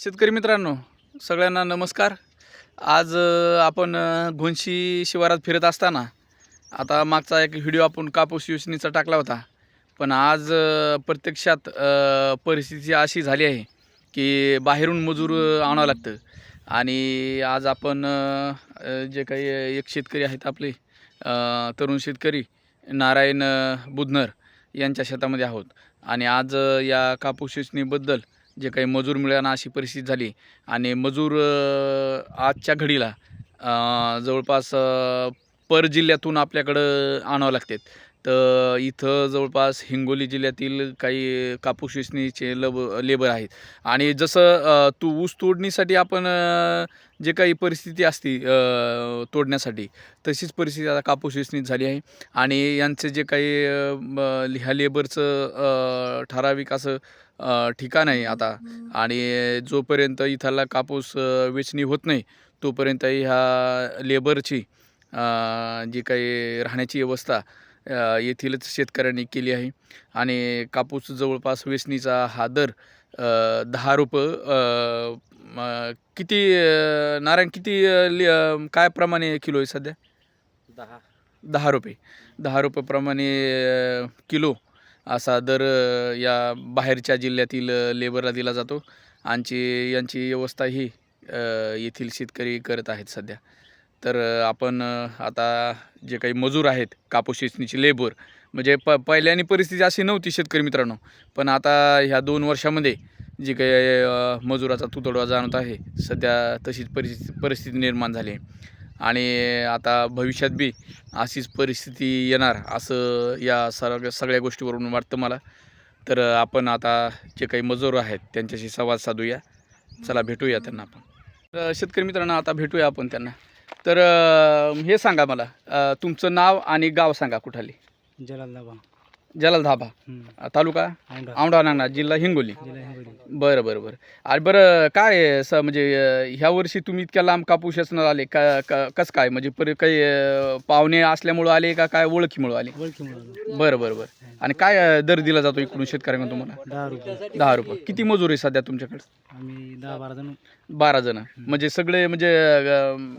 शेतकरी मित्रांनो सगळ्यांना नमस्कार. आज आपण अ, घोणशी शिवारात फिरत असताना आता मागचा एक व्हिडिओ आपण कापूस योजनेचा टाकला होता. पण आज प्रत्यक्षात परिस्थिती अशी झाली आहे की बाहेरून मजूर आणावं लागतं. आणि आज आपण जे काही एक शेतकरी आहेत आपले तरुण शेतकरी नारायण बुधनर यांच्या शेतामध्ये आहोत. आणि आज या कापूस योजनेबद्दल जे काही मजूर मिळाना अशी परिस्थिती झाली. आणि मजूर आजच्या घडीला जवळपास पर जिल्ह्यातून आपल्याकडं आणावं लागतात. तर इथं जवळपास हिंगोली जिल्ह्यातील काही कापूस वेचणीचे लब लेबर आहेत. आणि जसं तू ऊस तोडणीसाठी आपण जे काही परिस्थिती असती तोडण्यासाठी तशीच परिस्थिती आता कापूस वेचणीत झाली आहे. आणि यांचं जे काही ह्या लेबरचं ठराविक असं ठिकाण आहे आता. आणि जोपर्यंत इथला कापूस वेचणी होत नाही तोपर्यंत ह्या लेबरची जी काही राहण्याची व्यवस्था येथीलच शेतकऱ्यांनी केली आहे. आणि कापूस जवळपास वेचणीचा हा दर दहा रुपये किती नारायण किती लि- काय प्रमाणे किलो आहे सध्या? दहा. दहा रुपये. दहा रुपयेप्रमाणे किलो असा दर या बाहेरच्या जिल्ह्यातील लेबरला दिला जातो. आणि यांची व्यवस्था ही येथील शेतकरी करत आहेत सध्या. तर आपण आता जे काही मजूर आहेत कापूस वेचणीचे लेबर म्हणजे प पहिल्याने परिस्थिती अशी नव्हती शेतकरी मित्रांनो. पण आता ह्या दोन वर्षामध्ये जी काही मजुराचा तुतडवा जाणवत आहे सध्या तशीच परिस्थिती परिस्थिती निर्माण झाली आहे. आणि आता भविष्यात बी अशीच परिस्थिती येणार असं या सगळ्या सगळ्या गोष्टीवरून वाटतं मला. तर आपण आता जे काही मजूर आहेत त्यांच्याशी संवाद साधूया. चला भेटूया त्यांना आपण. तर शेतकरी मित्रांनो आता भेटूया आपण त्यांना. तर अं, हे सांगा मला अं, तुमचं नाव आणि गाव सांगा कुठाली? जलाल धाबा अं, तालुका? औंढा. नागनाथ जिल्हा हिंगोली. जिल्हा हिंगोली. बरं बरं बरं. आणि बरं काय स म्हणजे अं, ह्या वर्षी तुम्ही इतक्या लांब कापूस वेचणार आले का का- कसं काय? म्हणजे पर काही अं, पाहुणे असल्यामुळं आले का काय ओळखीमुळं आले? ओळखी म्हणून बरं बरं बरं. आणि काय अं, दर दिला जातो इकडून शेतकऱ्यांना तुम्हाला? दहा रुपये. दहा रुपये. किती मजूर आहे सध्या तुमच्याकडे? आम्ही दहा बारा जण. बारा जण. म्हणजे सगळे म्हणजे अं,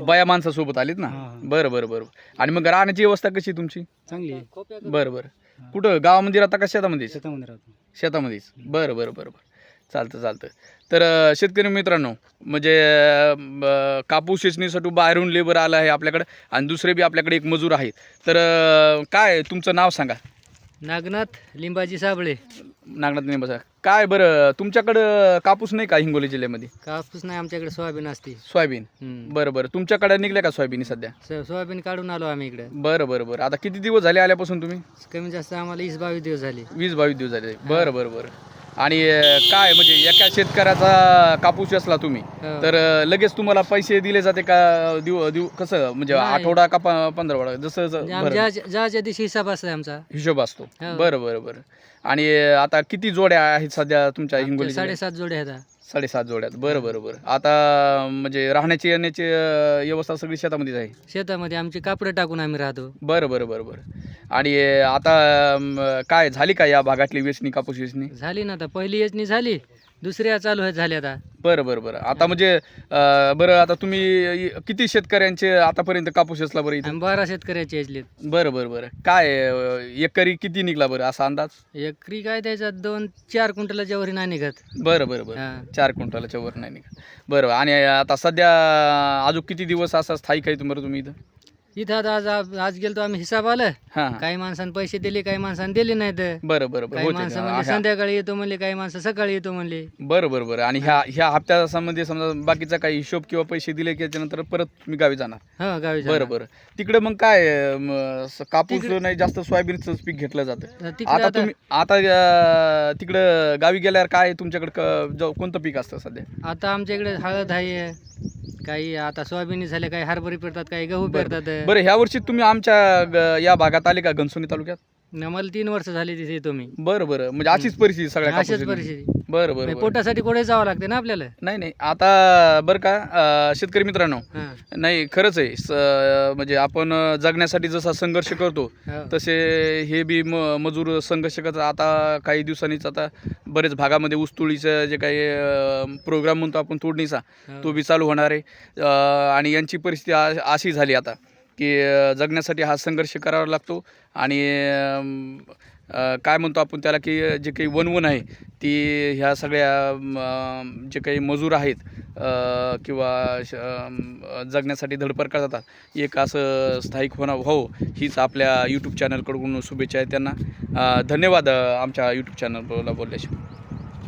बाया माणसासोबत आलीत ना? हां, हां. बरं बरं बरं. आणि मग राहण्याची व्यवस्था कशी आहे तुमची? चांगली आहे. बरं बरं. कुठं? गावामध्ये राहता का शेतामध्ये? शेतामध्ये राहतो. शेतामध्येच. बरं बरं बरं बरं. चालतं चालतं. तर अं, शेतकरी मित्रांनो म्हणजे अं, कापूस वेचणीसाठी बाहेरून लेबर आलं आहे आपल्याकडं आणि दुसरे बी आपल्याकडे एक मजूर आहेत. तर अं, काय तुमचं नाव सांगा. नागनाथ लिंबाजी साबळे. नागनाथ निंबाचा काय बरं तुमच्याकडं कापूस नाही का हिंगोली जिल्ह्यामध्ये? कापूस नाही आमच्याकडे सोयाबीन असते. सोयाबीन? हम्म. बरं बरं. तुमच्याकडे निघल्या का सोयाबीन सध्या? स- सोयाबीन काढून आलो आम्ही इकडे. बरं बरं बरं. आता किती दिवस झाले आल्यापासून तुम्ही? कमी जास्त आम्हाला वीस बावीस दिवस झाले. वीस बावीस दिवस झाले. बरं बरं बरं. आणि काय म्हणजे एका शेतकऱ्याचा कापूस वेचला तुम्ही हो. तर लगेच तुम्हाला पैसे दिले जाते का? दिव दिव कसं म्हणजे. आठवडा का पंधरवडा जसं म्हणजे ज्या ज्या ज्या दिवशी हिसाब असतो आमचा. हिशोब असतो. हो. बरं बरं बरं. आणि आता किती जोड्या आहेत सध्या तुमच्या हिंगोली? साडेसात जोडे आहेत साडेसात जोड्यात बरं बरं बरं. आता म्हणजे राहण्याची येण्याची व्यवस्था सगळी शेतामध्येच आहे? शेतामध्ये आमची कापडं टाकून आम्ही राहतो. बरं बरं बरं बरं. आणि आता काय झाली का या भागातली वेचणी कापूस वेचणी? झाली ना आता. पहिली योजनी झाली दुसऱ्या चालू आहे झाली आता. बरं बरं बरं. आता म्हणजे अं, बरं आता तुम्ही किती शेतकऱ्यांचे आतापर्यंत कापूस वेचला बरं इथं? बारा शेतकऱ्याचे योजलेत बरं बरं बरं. काय अं, एकरी किती निघला बरं असा अंदाज? एकरी काय त्याच्यात दोन चार क्विंटलाच्या वरी नाही निघत. बरं बरं बरं. हा. चार क्विंटलाच्या वर नाही निघा बरं आणि आता सध्या अजून किती दिवस असा स्थायिक आहे तुम्हाला तुम्ही इथं? इथं आता आज आज गेलतो आम्ही हिसाब आलं हां हां. काही माणसांनी पैसे दिले काही माणसांनी दिले नाहीत. बरं बरं बरं. काही होते माणसं ना. म्हणजे हा, संध्याकाळी येतो म्हणले काही माणसं सकाळी येतो म्हणले. बरं बरं बरं. आणि ह्या ह्या हप्त्यासंबंधी समजा बाकीचा काही हिशोब किंवा पैसे दिले की त्याच्यानंतर परत तुम्ही गावी जाणार? हो गावी बरं बरं. तिकडे मग काय अं, म, स- कापूस नाही जास्त सोयाबीनचं पीक घेतलं जातं. तिकडे आता आता तुम्ही आता अं, तिकडं गावी गेल्यावर काय तुमच्याकडे क- जो- कोणतं पीक असतं सध्या? आता आमच्या इकडे हळद आहे. काही आता सोयाबीन झाले काही हरभरी पेरतात काही गहू पेरतात. बरं ह्या वर्षी तुम्ही आमच्या ग- या भागात आले का घनसोली तालुक्यात? आम्हाला तीन वर्ष झाली तिथे येतो मी. बरं बरं. म्हणजे अशीच परिस्थिती सगळ्या अशाच कापूस परिस्थिती. बरं बरं म्हणजे बरं. पोटासाठी कुठे जावं लागते ना आपल्याला? नाही नाही. आता बरं का अं, शेतकरी मित्रांनो हां. नाही खरंच आहे. स म्हणजे आपण जगण्यासाठी जसा संघर्ष करतो हो. तसे हे बी म मजूर संघर्ष करतात आता काही दिवसांनीच आता बरेच भागामध्ये ऊसतोडीचं जे काही प्रोग्राम म्हणतो आपण तोडणीचा हो. तो बी चालू होणार आहे. अं, आणि यांची परिस्थिती आ- अशी झाली आता. की जगण्यासाठी हा संघर्ष करावा लागतो. आणि काय म्हणतो आपण त्याला की जे काही वनवन आहे ती ह्या सगळ्या जे काही मजूर आहेत किंवा श- जगण्यासाठी धडपड करतात एक असं स्थायिक होणं हो हीच आपल्या यूट्यूब चॅनलकडून शुभेच्छा आहे त्यांना. धन्यवाद आमच्या यूट्यूब चॅनलला बोलल्याशिवाय